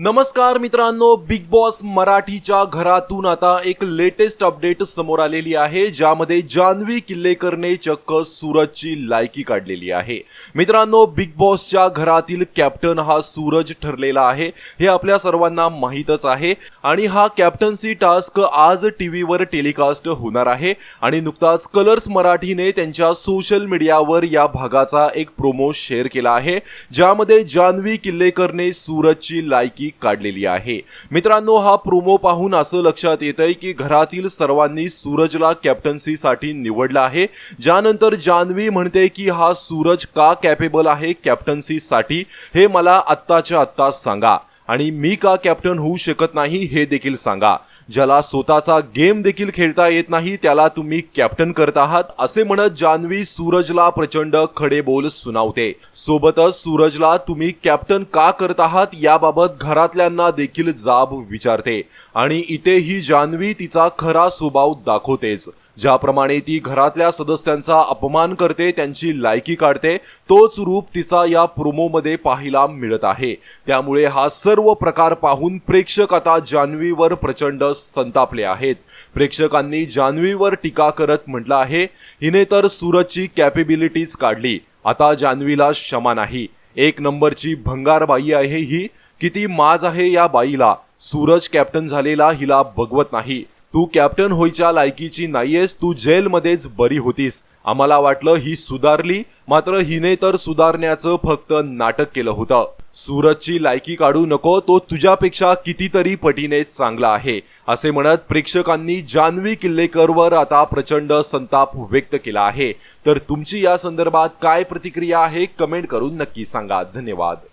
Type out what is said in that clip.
नमस्कार मित्रांनो big boss मराठीच्या घरातून आता एक लेटेस्ट अपडेट समोर आलेली आहे ज्यामध्ये जान्हवी किल्लेकरने चक्क सूरजची लायकी काढलेली आहे. मित्रांनो बिग बॉसच्या घरातील कॅप्टन हा सूरज ठरलेला आहे हे आपल्या सर्वांना माहीतच आहे. आणि हा कॅप्टन्सी टास्क आज टी व्हीवर टेलिकास्ट होणार आहे. आणि नुकताच कलर्स मराठीने त्यांच्या सोशल मीडियावर या भागाचा एक प्रोमो शेअर केला आहे ज्यामध्ये जान्हवी किल्लेकरने सूरजची लायकी काढलेली आहे. मित्रांनो हा प्रोमो पाहून असं लक्षात येत आहे की घरातील सर्वांनी सूरजला कॅप्टन्सीसाठी निवडला आहे. ज्यानंतर जान्हवी म्हणते की हा सूरज का कॅपेबल आहे कॅप्टन्सीसाठी हे मला आत्ताच्या आत्ता सांगा. आणि मी का कॅप्टन होऊ शकत नाही हे देखील सांगा. ज्याला स्वतःचा गेम देखील खेळता येत नाही त्याला तुम्ही कॅप्टन करत आहात असे म्हणत जान्हवी सूरजला प्रचंड खडे बोल सुनावते. सोबतच सूरजला तुम्ही कॅप्टन का करत आहात याबाबत घरातल्यांना देखील जाब विचारते. आणि इथे ही जान्हवी तिचा खरा स्वभाव दाखवतेच. ज्याप्रमाणे ती घरातल्या सदस्यांचा अपमान करते त्यांची लायकी काढते तोच रूप तिचा या प्रोमोमध्ये पाहायला मिळत आहे. त्यामुळे हा सर्व प्रकार पाहून प्रेक्षक आता जान्हवीवर प्रचंड संतापले आहेत. प्रेक्षकांनी जान्हवीवर टीका करत म्हटलं आहे हिने तर सूरजची कॅपेबिलिटीज काढली. आता जान्हवीला क्षमा नाही. एक नंबरची भंगारबाई आहे ही. किती माज आहे या बाईला. सूरज कॅप्टन झालेला हिला बघवत नाही. तू कॅप्टन होईच्या लायकीची नाहीयेस तू जेलमध्येच बरी होतीस. आम्हाला वाटलं ही सुधारली मात्र हिने तर सुधारण्याचं फक्त नाटक केलं होतं. सूरजची लायकी काढू नको तो तुझ्यापेक्षा कितीतरी पटीने चांगला आहे असे म्हणत प्रेक्षकांनी जान्हवी किल्लेकरवर आता प्रचंड संताप व्यक्त केला आहे. तर तुमची या संदर्भात काय प्रतिक्रिया आहे कमेंट करून नक्की सांगा. धन्यवाद.